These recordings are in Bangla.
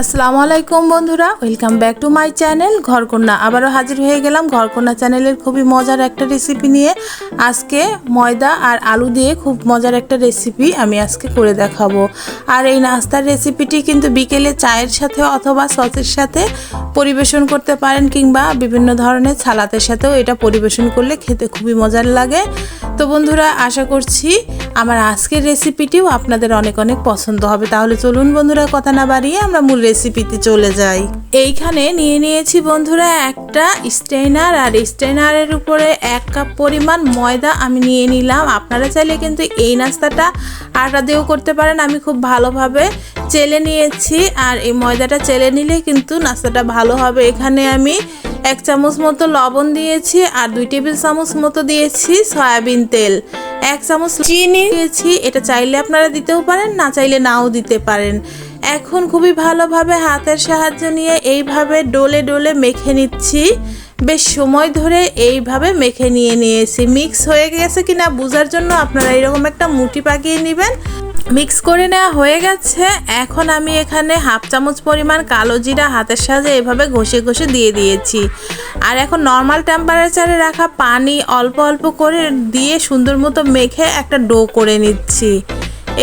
আসসালামু আলাইকুম বন্ধুরা welcome back to my channel Ghorkonna. আবারও হাজির হয়ে গেলাম ঘরকন্যা চ্যানেলের খুবই মজার একটা রেসিপি নিয়ে। আজকে ময়দা আর আলু দিয়ে খুব মজার একটা রেসিপি আমি আজকে করে দেখাবো। আর এই নাস্তার রেসিপিটি কিন্তু বিকেলে চায়ের সাথে অথবা সসের সাথে পরিবেশন করতে পারেন কিংবা বিভিন্ন ধরনের সালাতের সাথেও এটা পরিবেশন করলে খেতে খুবই মজার লাগে। তো বন্ধুরা, আশা করছি আমার আজকের রেসিপিটিও আপনাদের অনেক অনেক পছন্দ হবে। তাহলে চলুন বন্ধুরা, কথা না বাড়িয়ে আমরা মূল রেসিপিতে চলে যাই। এইখানে নিয়ে নিয়েছি বন্ধুরা একটা স্টেনার আর স্টেনারের উপরে এক কাপ পরিমাণ ময়দা আমি নিয়ে নিলাম। আপনারা চাইলে কিন্তু এই নাস্তাটা আটা দিয়েও করতে পারেন। আমি খুব ভালোভাবে চেলে নিয়েছি, আর এই ময়দাটা চেলে নিলে কিন্তু নাস্তাটা ভালো হবে। এখানে আমি এক চামচ মতো লবণ দিয়েছি, আর দুই টেবিল চামচ মতো দিয়েছি সয়াবিন তেল। এক চামচ চিনি দিয়েছি এটা চাইলে আপনারা দিতেও পারেন, না চাইলে নাও দিতে পারেন। এখন খুবই ভালোভাবে হাতের সাহায্য নিয়ে এইভাবে ডোলে ডোলে মেখে নিচ্ছি। বেশ সময় ধরে এইভাবে মেখে নিয়ে নিয়েছি। মিক্স হয়ে গেছে কিনা বোঝার জন্য আপনারা এরকম একটা মুটি পাকিয়ে নেবেন। মিক্স করে নেওয়া হয়ে গেছে। এখন আমি এখানে হাফ চামচ পরিমাণ কালো জিরা হাতের সাহায্যে এভাবে ঘষে ঘষে দিয়ে দিয়েছি। আর এখন নর্মাল টেম্পারেচারে রাখা পানি অল্প অল্প করে দিয়ে সুন্দর মতো মেখে একটা ডো করে নিচ্ছি।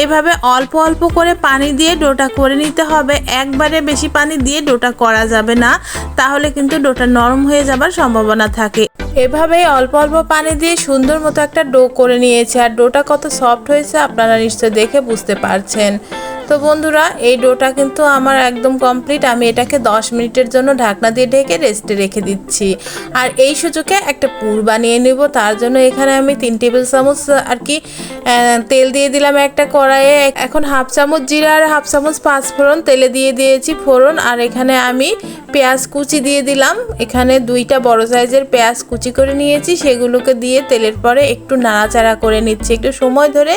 এভাবে অল্প অল্প করে পানি দিয়ে ডোটা করে নিতে হবে। একবারে বেশি পানি দিয়ে ডোটা করা যাবে না। তাহলে কিন্তু ডোটা নরম হয়ে যাবার সম্ভাবনা থাকে। এভাবেই অল্প অল্প পানি দিয়ে সুন্দর মতো একটা ডো করে নিয়েছি। আর ডোটা কত সফট হয়েছে আপনারা নিশ্চয় দেখে বুঝতে পারছেন। তো বন্ধুরা, এই ডোটা কিন্তু আমার একদম কমপ্লিট আমি এটাকে 10 মিনিটের জন্য ঢাকনা দিয়ে ঢেকে রেস্টে রেখে দিচ্ছি। আর এই সুযোগে একটা পুর বানিয়ে নেব। তার জন্য এখানে আমি তিন টেবিল চামচ আর কি তেল দিয়ে দিলাম একটা কড়াইয়ে। এখন হাফ চামচ জিরা আর হাফ চামচ পাঁচ ফোড়ন তেলে দিয়ে দিয়েছি ফোড়ন। আর এখানে আমি পেঁয়াজ কুচি দিয়ে দিলাম। এখানে দুইটা বড় সাইজের পেঁয়াজ কুচি করে নিয়েছি। সেগুলোকে দিয়ে তেলের পরে একটু নাড়াচাড়া করে নিচ্ছি। একটু সময় ধরে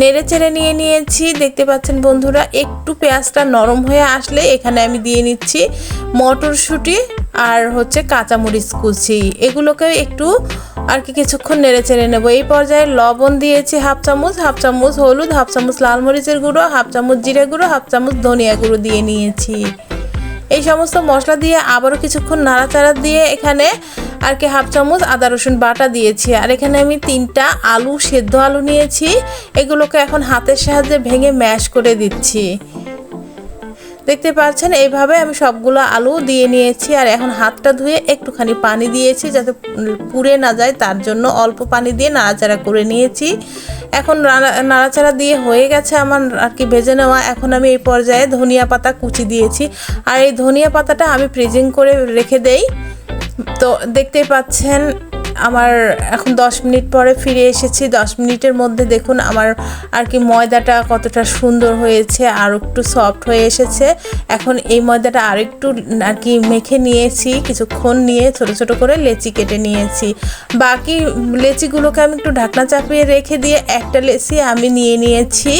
নেড়ে চেড়ে নিয়ে নিয়েছি। দেখতে পাচ্ছেন বন্ধুরা, একটু পেঁয়াজটা নরম হয়ে আসলে এখানে আমি দিয়ে নিচ্ছি মটরশুঁটি আর হচ্ছে কাঁচামরিচ কুচি। এগুলোকে একটু আর কি কিছুক্ষণ নেড়ে চেড়ে নেব। এই পর্যায়ে লবণ দিয়েছি হাফ চামচ। হাফ চামচ হলুদ, হাফ চামচ লাল মরিচের গুঁড়ো, হাফ চামচ জিরে গুঁড়ো, হাফ চামচ ধনিয়া গুঁড়ো দিয়ে নিয়েছি। এই সমস্ত মশলা দিয়ে আবারও কিছুক্ষণ নাড়াচাড়া দিয়ে এখানে আর কি হাফ চামচ আদা, রসুন বাটা দিয়েছি। আর এখানে আমি তিনটা আলু, সেদ্ধ আলু নিয়েছি। এগুলোকে এখন হাতের সাহায্যে ভেঙে ম্যাশ করে দিচ্ছি। দেখতে পাচ্ছেন, এইভাবে আমি সবগুলো আলু দিয়ে নিয়েছি আর এখন হাতটা ধুয়ে একটুখানি পানি দিয়েছি যাতে পুড়ে না যায়, তার জন্য অল্প পানি দিয়ে নাড়াচাড়া করে নিয়েছি। এখন নাড়াচাড়া দিয়ে হয়ে গেছে আমার আর কি ভেজে নেওয়া। এখন আমি এই পর্যায়ে ধনিয়া পাতা কুচি দিয়েছি। আর এই ধনিয়া পাতাটা আমি ফ্রিজিং করে রেখে দেই। তো দেখতেই পাচ্ছেন আমার এখন দশ মিনিট পরে ফিরে এসেছি। দশ মিনিটের মধ্যে দেখুন আমার আর কি ময়দাটা কতটা সুন্দর হয়েছে, আর একটু সফট হয়ে এসেছে। এখন এই ময়দাটা আর একটু আর কি মেখে নিয়েছি, কিছুক্ষণ নিয়ে ছোট ছোট করে লেচি কেটে নিয়েছি। বাকি লেচিগুলোকে আমি একটু ঢাকনা চাপিয়ে রেখে দিয়ে একটা লেচি আমি নিয়ে নিয়েছি।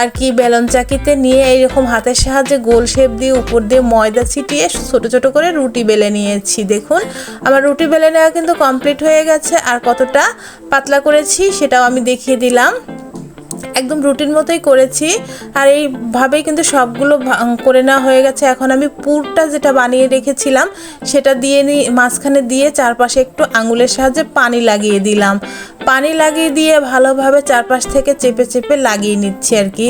আর কি, বেলন চাকিতে নিয়ে এইরকম হাতের সাহায্যে গোল শেপ দিয়ে উপর দিয়ে ময়দা ছিটিয়ে ছোট ছোট করে রুটি বেলে নিয়েছি। দেখুন, আমার রুটি বেলে নেওয়া কিন্তু কমপ্লিট হয়ে গেছে। আর কতটা পাতলা করেছি সেটাও আমি দেখিয়ে দিলাম। একদম রুটিন মতোই করেছি। আর এইভাবেই কিন্তু সবগুলো করে নেওয়া হয়ে গেছে। এখন আমি পুরটা যেটা বানিয়ে রেখেছিলাম, সেটা দিয়ে নিই মাঝখানে দিয়ে চারপাশে একটু আঙুলের সাহায্যে পানি লাগিয়ে দিলাম। পানি লাগিয়ে দিয়ে ভালোভাবে চারপাশ থেকে চেপে চেপে লাগিয়ে নিচ্ছি আর কি।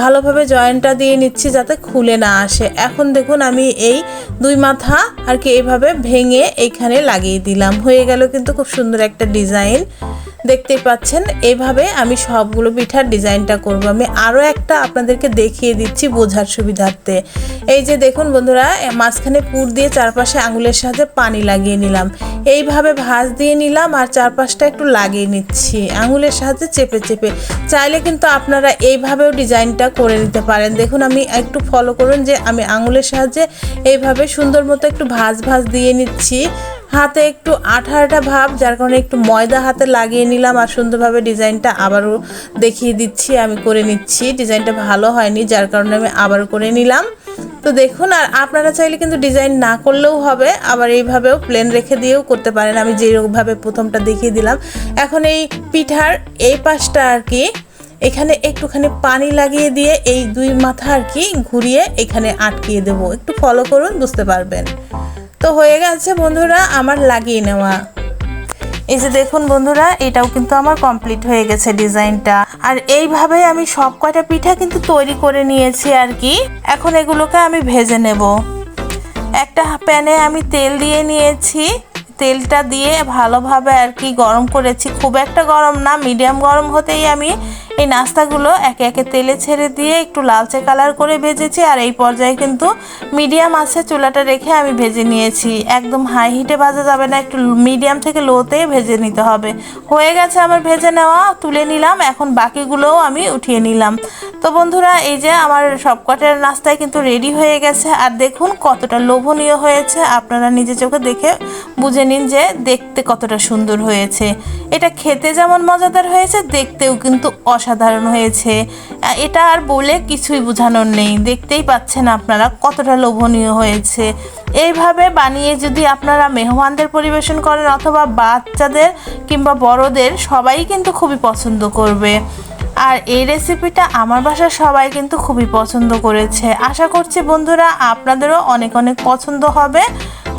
ভালোভাবে জয়েন্টটা দিয়ে নিচ্ছি যাতে খুলে না আসে। এখন দেখুন আমি এই দুই মাথা আর কি এইভাবে ভেঙে এইখানে লাগিয়ে দিলাম। হয়ে গেল কিন্তু খুব সুন্দর একটা ডিজাইন। দেখতেই পাচ্ছেন এইভাবে আমি সবগুলো পিঠার ডিজাইনটা করব। আমি আরও একটা আপনাদেরকে দেখিয়ে দিচ্ছি বোঝার সুবিধার্থে। এই যে দেখুন বন্ধুরা মাঝখানে পুর দিয়ে চারপাশে আঙুলের সাথে পানি লাগিয়ে নিলাম। এইভাবে ভাঁজ দিয়ে নিলাম আর চারপাশটা একটু লাগিয়ে নিচ্ছি। আঙুলের সাহায্যে চেপে চেপে। চাইলে কিন্তু আপনারা এইভাবেও ডিজাইনটা করে নিতে পারেন। দেখুন, আমি একটু ফলো করুন যে আমি আঙুলের সাহায্যে এইভাবে সুন্দর মতো একটু ভাঁজ ভাঁজ দিয়ে নিচ্ছি। হাতে একটু আঠা আঠা ভাব, যার কারণে একটু ময়দা হাতে লাগিয়ে নিলাম আর সুন্দরভাবে ডিজাইনটা আবারও দেখিয়ে দিচ্ছি, আমি করে নিচ্ছি। ডিজাইনটা ভালো হয়নি, যার কারণে আমি আবার করে নিলাম। তো দেখুন, আর আপনারা চাইলে কিন্তু ডিজাইন না করলেও হবে, আবার এইভাবেও প্লেন রেখে দিয়েও করতে পারেন। আমি যেরকমভাবে প্রথমটা দেখিয়ে দিলাম। এখন এই পিঠার এই পাশটা আর কি, এখানে একটুখানি পানি লাগিয়ে দিয়ে এই দুই মাথা আর কি ঘুরিয়ে এখানে আটকিয়ে দেব। একটু ফলো করুন, বুঝতে পারবেন। তো হয়ে গেছে বন্ধুরা, আমার লাগিয়ে নেওয়া। এই যে দেখুন বন্ধুরা, এটাও কিন্তু আমার কমপ্লিট হয়ে গেছে ডিজাইনটা। আর এইভাবে আমি সব কয়টা পিঠা কিন্তু তৈরি করে নিয়েছি আর কি। এখন এগুলোকে আমি ভেজে নেব। একটা প্যানে আমি তেল দিয়ে নিয়েছি। তেলটা দিয়ে ভালোভাবে আর কি গরম করেছি। খুব একটা গরম না, মিডিয়াম গরম হতেই আমি এই নাস্তাগুলো একে একে তেলে ছেড়ে দিয়ে একটু লালচে কালার করে ভেজেছি আর এই পর্যায়ে কিন্তু মিডিয়াম আছে চুলাটা রেখে আমি ভেজে নিয়েছি। একদম হাই হিটে ভাজা যাবে না, একটু মিডিয়াম থেকে লোতে ভেজে নিতে হবে। হয়ে গেছে আমার ভেজে নেওয়া, তুলে নিলাম, এখন বাকিগুলোও আমি উঠিয়ে নিলাম। তো বন্ধুরা, এই যে আমার সবকটার নাস্তায় কিন্তু রেডি হয়ে গেছে। আর দেখুন কতটা লোভনীয় হয়েছে, আপনারা নিজে চোখে দেখে বুঝে নিন যে দেখতে কতটা সুন্দর হয়েছে। এটা খেতে যেমন মজাদার হয়েছে, দেখতেও কিন্তু অসাধারণ হয়েছে। এটা আর বলে কিছুই বোঝানোর নেই। দেখতেই পাচ্ছেন আপনারা কতটা লোভনীয় হয়েছে। এইভাবে বানিয়ে যদি আপনারা মেহমানদের পরিবেশন করেন অথবা বাচ্চাদের কিংবা বড়দের, সবাই কিন্তু খুবই পছন্দ করবে। আর এই রেসিপিটা আমার বাসার সবাই কিন্তু খুবই পছন্দ করেছে। আশা করছি বন্ধুরা আপনাদেরও অনেক অনেক পছন্দ হবে।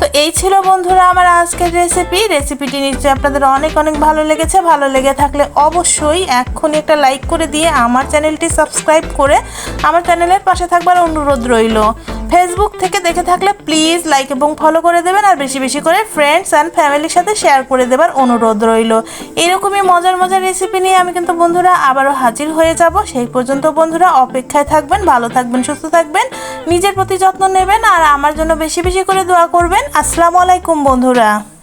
তো এই ছিল বন্ধুরা আমার আজকের রেসিপি রেসিপিটি নিশ্চয়ই আপনাদের অনেক অনেক ভালো লেগেছে। ভালো লেগে থাকলে অবশ্যই এক্ষুনি একটা লাইক করে দিয়ে আমার চ্যানেলটি সাবস্ক্রাইব করে আমার চ্যানেলের পাশে থাকবার অনুরোধ রইল। ফেসবুক থেকে দেখে থাকলে প্লিজ লাইক এবং ফলো করে দেবেন আর বেশি বেশি করে ফ্রেন্ডস অ্যান্ড ফ্যামিলির সাথে শেয়ার করে দেবার অনুরোধ রইল। এরকমই মজার মজার রেসিপি নিয়ে আমি কিন্তু বন্ধুরা আবারও হাজির হয়ে যাব। সেই পর্যন্ত বন্ধুরা অপেক্ষায় থাকবেন, ভালো থাকবেন, সুস্থ থাকবেন, নিজের প্রতি যত্ন নেবেন আর আমার জন্য বেশি বেশি করে দোয়া করবেন। আসসালামু আলাইকুম বন্ধুরা।